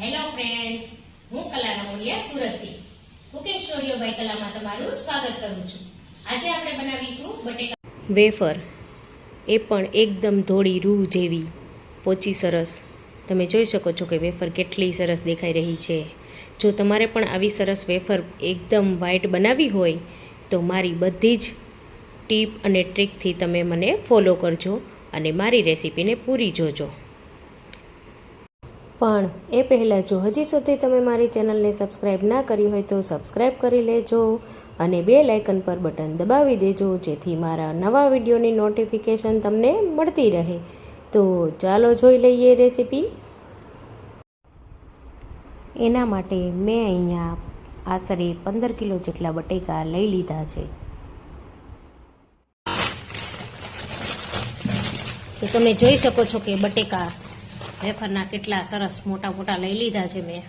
Hello friends હું કલા રમોલિયા સુરતથી. કુકિંગ સ્ટુડિયો બાય કલામાં તમારું સ્વાગત કરું છું. આજે આપણે બનાવીશું બટેકા વેફર. એ પણ એકદમ ધોળી રૂ જેવી. પોચી સરસ. તમે જોઈ શકો છો કે વેફર કેટલી સરસ દેખાઈ રહી છે. જો તમારે પણ આવી સરસ વેફર એકદમ વ્હાઇટ બનાવવી હોય, તો મારી બધી જ ટીપ અને ટ્રીકથી તમે મને ફોલો કરજો અને મારી રેસીપીને પૂરી જોજો. પણ એ પહેલાં જો હજી સુધી તમે મારી ચેનલને સબસ્ક્રાઈબ ના કરી હોય તો સબસ્ક્રાઈબ કરી લેજો અને બે લાઇકન પર બટન દબાવી દેજો, જેથી મારા નવા વિડીયોની નોટિફિકેશન તમને મળતી રહે. તો ચાલો જોઈ લઈએ રેસીપી. એના માટે મેં અહીંયા આશરે પંદર કિલો જેટલા બટેકા લઈ લીધા છે. તો તમે જોઈ શકો છો કે બટેકા વેફરના કેટલા સરસ મોટા મોટા લઈ લીધા છે મેં.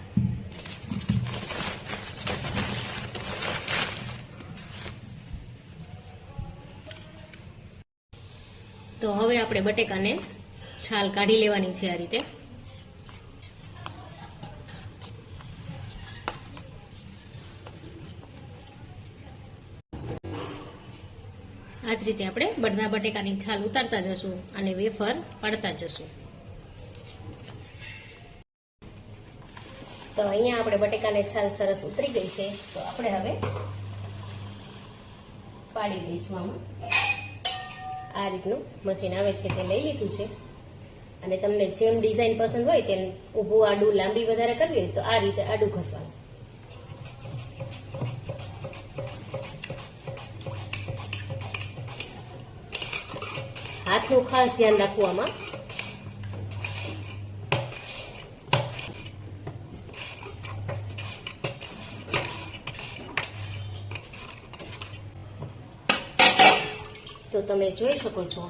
તો હવે આપણે બટેકાને છાલ કાઢી લેવાની છે આ રીતે. આ જ રીતે આપણે બધા બટેકાની છાલ ઉતારતા જશું અને વેફર પાડતા જશું. તો અહીંયા આપણે બટેકાને છાલ સરસ ઉતરી ગઈ છે. તો આપણે હવે પાડી દઈશું આમાં. આ રીતનું મશીન આવે છે તે લઈ લીધું છે. અને તમને જેમ ડિઝાઇન પસંદ હોય તેમ ઊભું આડું લાંબી વધારે કરવી હોય તો આ રીતે આડું ઘસવાનું. હાથનું ખાસ ધ્યાન રાખવું તમે જોઈ શકો છો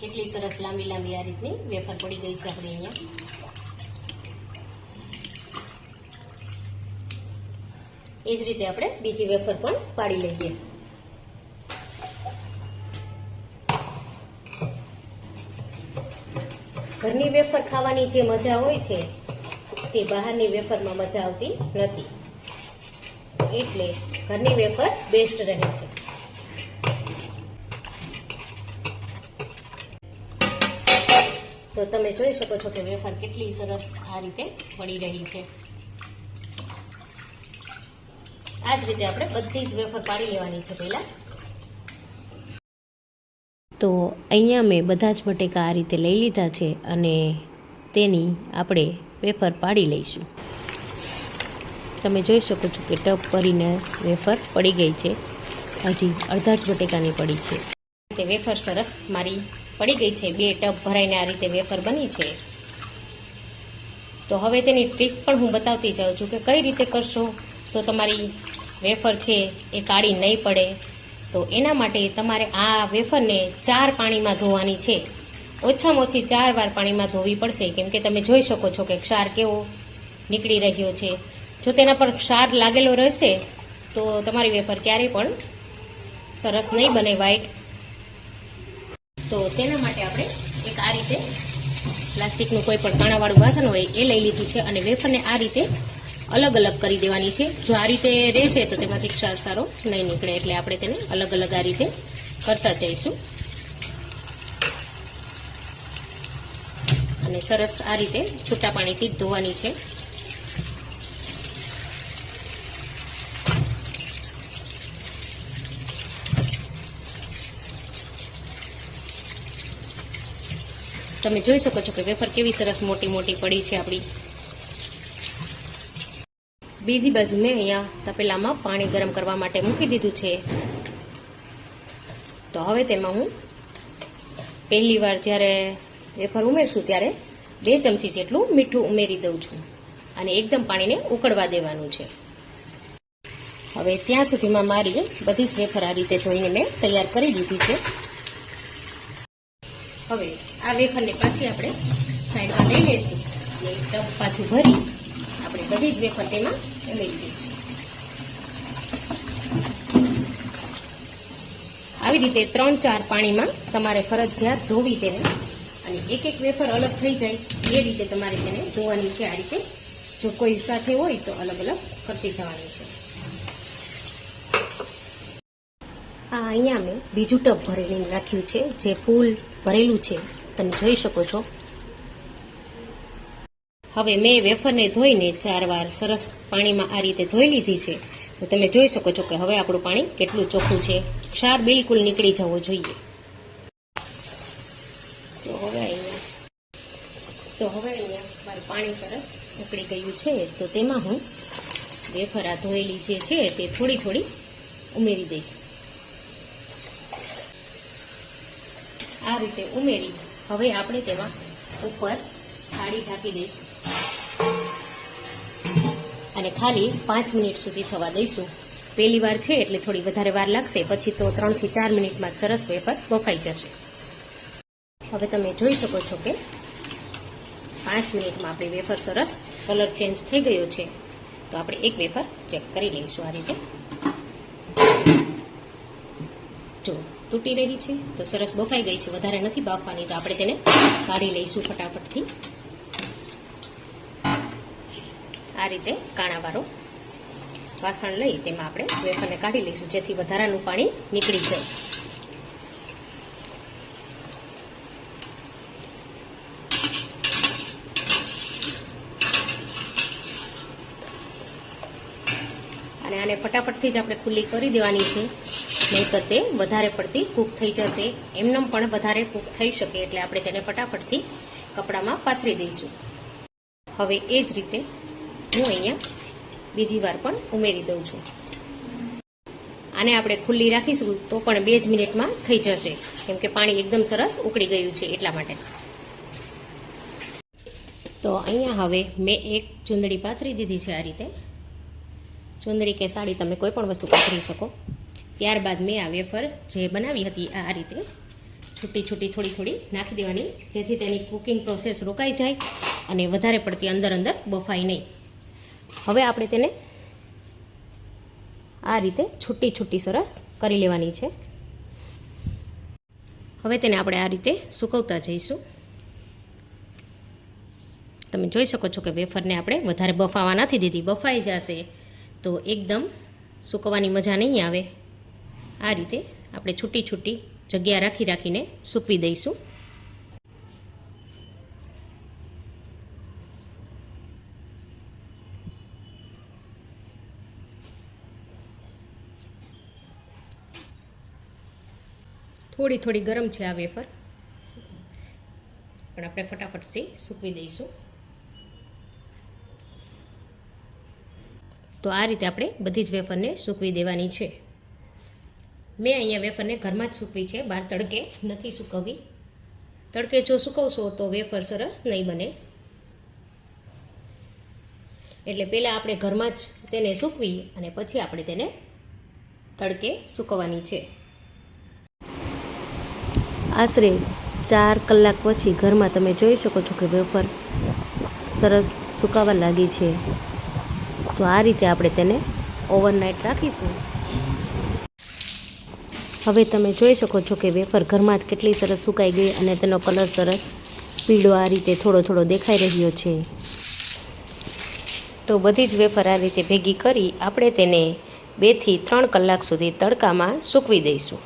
કેટલી સરસ લાંબી લાંબી આ રીતની વેફર પડી ગઈ છે આપણે અહીંયા. એ જ રીતે આપણે બીજી વેફર પણ પાડી લઈએ. ઘરની વેફર ખાવાની જે મજા હોય છે, તે બહારની વેફરમાં મજા આવતી નથી. એટલે ઘરની વેફર બેસ્ટ રહે છે. તો તમે જોઈ શકો છો કે વેફર કેટલી સરસ આ રીતે પડી રહી છે. આ જ રીતે આપણે બધી જ વેફર પાડી લેવાની છે પહેલાં. તો અહીંયા મેં બધા જ બટેકા આ રીતે લઈ લીધા છે અને તેની આપણે વેફર પાડી લઈશું. તમે જોઈ શકો છો કે ટપ ભરીને વેફર પડી ગઈ છે. હજી અડધા જ બટેકાની પડી છે. તે વેફર સરસ મારી પડી ગઈ છે. બે ટબ ભરાઈને આ રીતે વેફર બની છે. તો હવે તેની ટ્રીક પણ હું બતાવતી જાઉં છું કે કઈ રીતે કરશો? તો તમારી વેફર છે એ કાળી નહીં પડે. તો એના માટે તમારે આ વેફરને ચાર પાણીમાં ધોવાની છે. ઓછામાં ઓછી ચાર વાર પાણીમાં ધોવી પડશે. કેમ કે તમે જોઈ શકો છો કે ક્ષાર કેવો નીકળી રહ્યો છે. જો તેના પર ક્ષાર લાગેલો રહેશે, તો તમારી વેફર ક્યારેય પણ સરસ નહીં બને વ્હાઈટ તો તેના માટે આપણે એક આ રીતે પ્લાસ્ટિકનું કોઈ પણ કાણાવાળું વાસણ હોય એ લઈ લીધું છે અને વેફરને આ રીતે અલગ અલગ કરી દેવાની છે. જો આ રીતે રહેશે તો તેમાંથી ક્ષાર સારો નહીં નીકળે એટલે આપણે તેને અલગ અલગ આ રીતે કરતા જઈશું. અને સરસ આ રીતે છૂટા પાણીથી ધોવાની છે. તમે જોઈ શકો છો કે વેફર કેવી સરસ મોટી મોટી પડી છે આપણી. બીજી બાજુ મેં અહીંયા તપેલામાં પાણી ગરમ કરવા માટે મૂકી દીધું છે. તો હવે તેમાં હું પહેલી વાર જ્યારે વેફર ઉમેરશું ત્યારે બે ચમચી જેટલું મીઠું ઉમેરી દઉં છું અને એકદમ પાણીને ઉકળવા દેવાનું છે. હવે ત્યાં સુધીમાં મારી બધી જ વેફર આ રીતે ધોઈને મેં તૈયાર કરી દીધી છે. હવે આ વેફરને પાછી આપણે સાઈડમાં લઈ લઈશું અને ટપ પાછું ભરી આપણે બધી જ વેફર તેમાં ઉમેરી દઈશું. આવી રીતે ત્રણ ચાર પાણીમાં તમારે ફરજિયાત ધોવી તેને અને એક એક વેફર અલગ થઈ જાય એ રીતે તમારે તેને ધોવાની છે. આ રીતે જો કોઈ સાથે હોય તો અલગ અલગ કરતી જવાની છે. આ અહીંયા મેં બીજું ટબ ભરેલી રાખ્યું છે, જે ફૂલ ભરેલું છે. તમે જોઈ શકો છો. હવે મેં વેફરને ધોઈને ચાર વાર સરસ પાણીમાં આ રીતે ધોઈ લીધી છે. તો તમે જોઈ શકો છો કે હવે આપણું પાણી કેટલું ચોખ્ખું છે. ક્ષાર બિલકુલ નીકળી જવો જોઈએ. તો હવે અહીંયા તો હવે અહીંયા મારું પાણી સરસ ઉકળી ગયું છે. તો તેમાં હું વેફર આ ધોયેલી જે છે તે થોડી થોડી ઉમેરી દઈશ. આ રીતે ઉમેરી હવે આપણે તેમાં ઉપર થાળી ઢાંકી દઈશું. અને ખાલી પાંચ મિનિટ સુધી થવા દઈશું. પહેલી વાર છે એટલે થોડી વધારે વાર લાગશે, પછી તો ત્રણથી ચાર મિનિટમાં સરસ વેફર બફાઈ જશે. હવે તમે જોઈ શકો છો કે પાંચ મિનિટમાં આપણી વેફર સરસ કલર ચેન્જ થઈ ગયો છે. તો આપણે એક વેફર ચેક કરી લઈશું આ રીતે. જો તૂટી રહી છે. તો સરસ બફાઈ ગઈ છે. વધારે નથી બાફવાની. તો આપણે તેને કાઢી લઈશું ફટાફટથી. આ રીતે કાણાવાળો વાસણ લઈ તેમાં આપણે વેફરને કાઢી લઈશું, જેથી વધારાનું પાણી નીકળી જાય. અને આને ફટાફટથી જ આપણે ખુલ્લી કરી દેવાની છે. નહીંતર તે વધારે પડતી કૂક થઈ જશે. એમનેમ પણ વધારે કૂક થઈ શકે એટલે આપણે તેને ફટાફટથી કપડામાં પાથરી દઈશું. હવે એ જ રીતે હું અહીંયા બીજી વાર પણ ઉમેરી દઉં છું. આને આપણે ખુલ્લી રાખીશું તો પણ બે જ મિનિટમાં થઈ જશે. કેમ કે પાણી એકદમ સરસ ઉકળી ગયું છે એટલા માટે. તો અહીંયા હવે મેં એક ચૂંદડી પાથરી દીધી છે આ રીતે. ચુંદડી કે સાડી તમે કોઈ પણ વસ્તુ પાથરી શકો. ત્યારબાદ મેં આ વેફર જે બનાવી હતી આ રીતે છૂટી છૂટી થોડી થોડી નાખી દેવાની, જેથી તેની કુકિંગ પ્રોસેસ રોકાઈ જાય અને વધારે પડતી અંદર અંદર બફાય નહીં. હવે આપણે તેને આ રીતે છૂટી છૂટી સરસ કરી લેવાની છે. હવે તેને આપણે આ રીતે સુકવતા જઈશું. તમે જોઈ શકો છો કે વેફરને આપણે વધારે બફાવા નથી દીધી, બફાઈ જશે. તો એકદમ સૂકવવાની મજા નહીં આવે. આ રીતે આપણે છૂટી છૂટી જગ્યા રાખી રાખીને સૂકવી દઈશું. થોડી થોડી ગરમ છે આ વેફર. પણ આપણે ફટાફટથી સૂકવી દઈશું. તો આ રીતે આપણે બધી જ વેફરને સૂકવી દેવાની છે. મેં અહીંયા વેફરને ઘરમાં જ સૂકવી છે, બહાર તડકે નથી સૂકવવી. તડકે જો સૂકવશો તો વેફર સરસ નહીં બને. એટલે પહેલાં આપણે ઘરમાં જ તેને સૂકવી અને પછી આપણે તેને તડકે સૂકવવાની છે. આશરે ચાર કલાક પછી ઘરમાં તમે જોઈ શકો છો કે વેફર સરસ સુકાવા લાગી છે. તો આ રીતે આપણે તેને ઓવરનાઇટ રાખીશું. હવે તમે જોઈ શકો છો કે વેફર ઘરમાં જ કેટલી સરસ સુકાઈ ગઈ અને તેનો કલર સરસ પીળો આ રીતે થોડો થોડો દેખાઈ રહ્યો છે. તો બધી જ વેફર આ રીતે ભેગી કરી આપણે તેને બેથી ત્રણ કલાક સુધી તડકામાં સૂકવી દઈશું.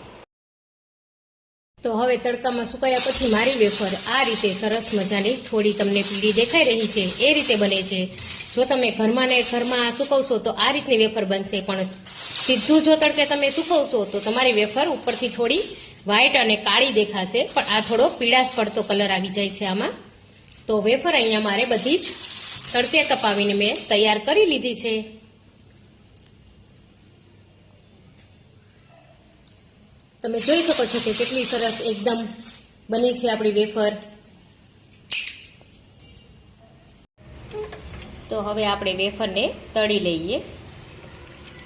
તો હવે તડકામાં સુકાયા પછી મારી વેફર આ રીતે સરસ મજાની થોડી તમને પીળી દેખાઈ રહી છે. એ રીતે બને છે. જો તમે ઘરમાં ને ઘરમાં સુકવશો તો આ રીતની વેફર બનશે પણ સીધું જો તડકે તમે સુકવશો તો તમારી વેફર ઉપરથી થોડી વ્હાઇટ અને કાળી દેખાશે. પણ આ થોડો પીળાશ પડતો કલર આવી જાય છે આમાં. તો વેફર અહીંયા મારે બધી જ તડકે તપાવીને મેં તૈયાર કરી લીધી છે. તમે જોઈ શકો છો કે કેટલી સરસ એકદમ બની છે આપણી વેફર. તો હવે આપણે વેફરને તળી લઈએ.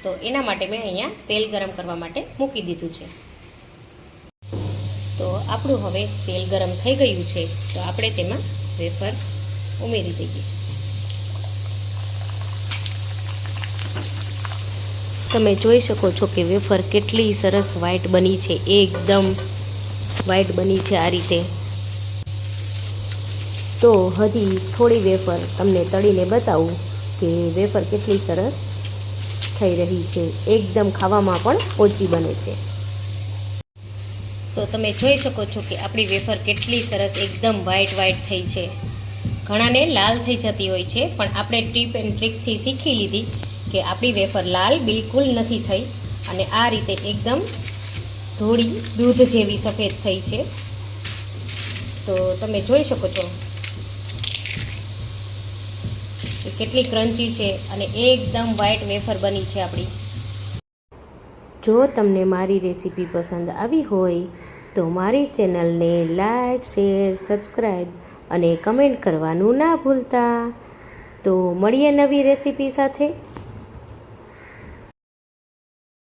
તો એના માટે મેં અહીંયા તેલ ગરમ કરવા માટે મૂકી દીધું છે. તો આપણું હવે તેલ ગરમ થઈ ગયું છે. તો આપણે તેમાં વેફર ઉમેરી દઈએ. તમે જોઈ શકો છો કે વેફર કેટલી સરસ વ્હાઈટ બની છે. એકદમ વ્હાઈટ બની છે આ રીતે. તો હજી થોડી વેફર તમને તળીને બતાવું કે વેફર કેટલી સરસ થઈ રહી છે. એકદમ ખાવામાં પણ ઓછી બને છે. તો તમે જોઈ શકો છો કે આપણી વેફર કેટલી સરસ, એકદમ વ્હાઈટ વ્હાઈટ થઈ છે. ઘણાને લાલ થઈ જતી હોય છે, પણ આપણે ટીપ એન્ડ ટ્રીકથી શીખી લીધી કે આપણી વેફર લાલ બિલકુલ નથી થઈ અને આ રીતે એકદમ ધોળી દૂધ જેવી સફેદ થઈ છે. તો તમે જોઈ શકો છો કે કેટલી ક્રન્ચી છે અને એકદમ વ્હાઈટ વેફર બની છે આપણી. જો તમને મારી રેસીપી પસંદ આવી હોય તો મારી ચેનલને લાઇક શેર સબસ્ક્રાઈબ અને કમેન્ટ કરવાનું ના ભૂલતા. તો મળીએ નવી રેસીપી સાથે.